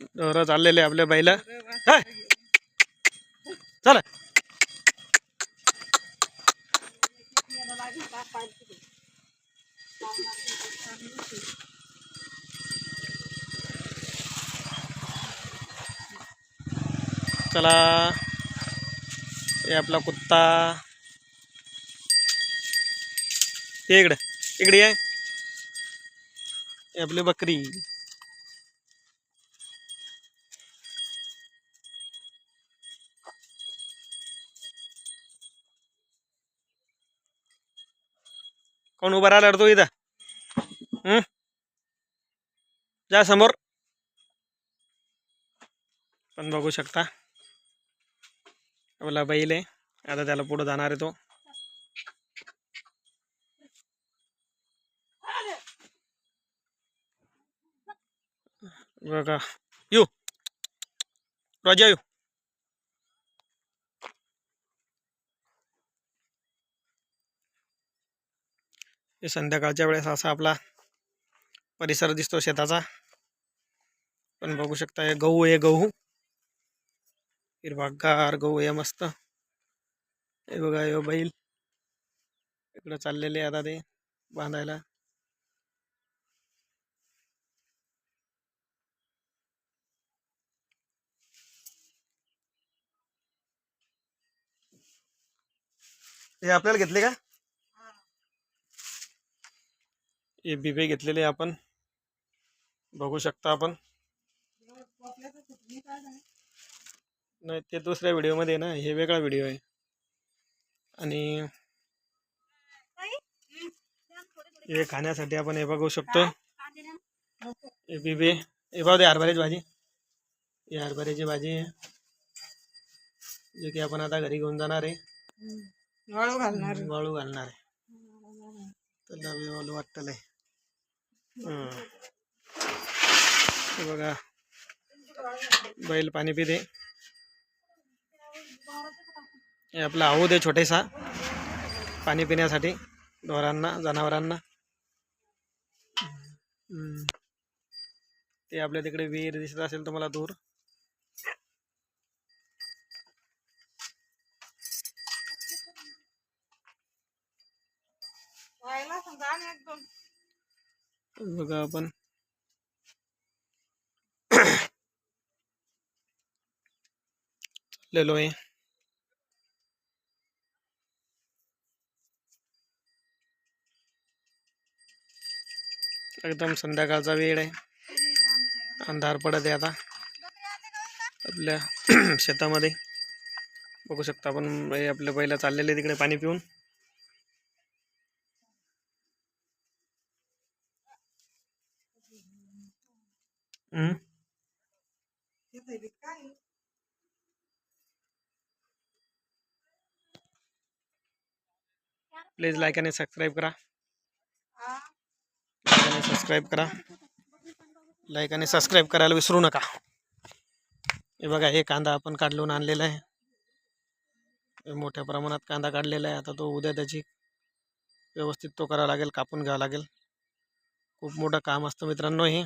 ढोरं चाललेले आपल्या बाईला. चला. चला. हे आपला कुत्ता. इकडे. इकडे आहे आपली बकरी. कोण उभा राहिला तो तू इथं? जा समोर. पण बघू शकता. आपला बैल आहे. आता त्याला पुढं जाणार आहे तो. बघा. यू राजा येऊ. हे संध्याकाळच्या वेळेस असा आपला परिसर दिसतो शेताचा. पण बघू शकता हे गहू आहे गहू. हिरवागार गहू आहे मस्त. हे बघा हे बैल. इकडं चाललेले आता ते बांधायला. हे आपल्याला घेतले का? हे बिबे घेतलेले आपण. बघू शकता आपण. नाही ते दुसऱ्या व्हिडिओमध्ये आहे ना हे वेगळा व्हिडिओ आहे. आणि हे खाण्यासाठी आपण हे बघू शकतो. हे बिबे हे पाहू दे हरभऱ्याची भाजी. ही हरभऱ्याची भाजी आहे. जे की आपण आता घरी घेऊन जाणार आहे. वाळू घालणार. वाळू घालणार आहे. बी वाळू वाटतलंय हं. हे बघा. बैल पाणी पिते हे आपला आऊद आहे छोटेसा. पाणी पिण्यासाठी ढोरांना जनावरांना. हम्म. ते आपल्या तिकडे विहीर दिसत तुम्हाला दूर. व्हायला बघा आपण. चाललेलो आहे. एकदम संध्याकाळचा वेळ आहे. अंधार पडत आहे आता. आपल्या शेतामध्ये. बघू शकता आपण आपल्या पहिला चाललेले तिकडे पाणी पिऊन. आहे? प्लीज़ लाईक आणि सबस्क्राईब करा? लाईक करा। लाईक आणि सबस्क्राईब करायला विसरू नका। हे बघा, हे कांदा आपण काढलून आणलेला आहे। मोठ्या प्रमाणात कांदा काढलेला आहे। आता तो उद्या व्यवस्थित तो करावा लागेल, कापून घ्यावा लागेल। खूप मोठं काम असतं मित्रांनो हे।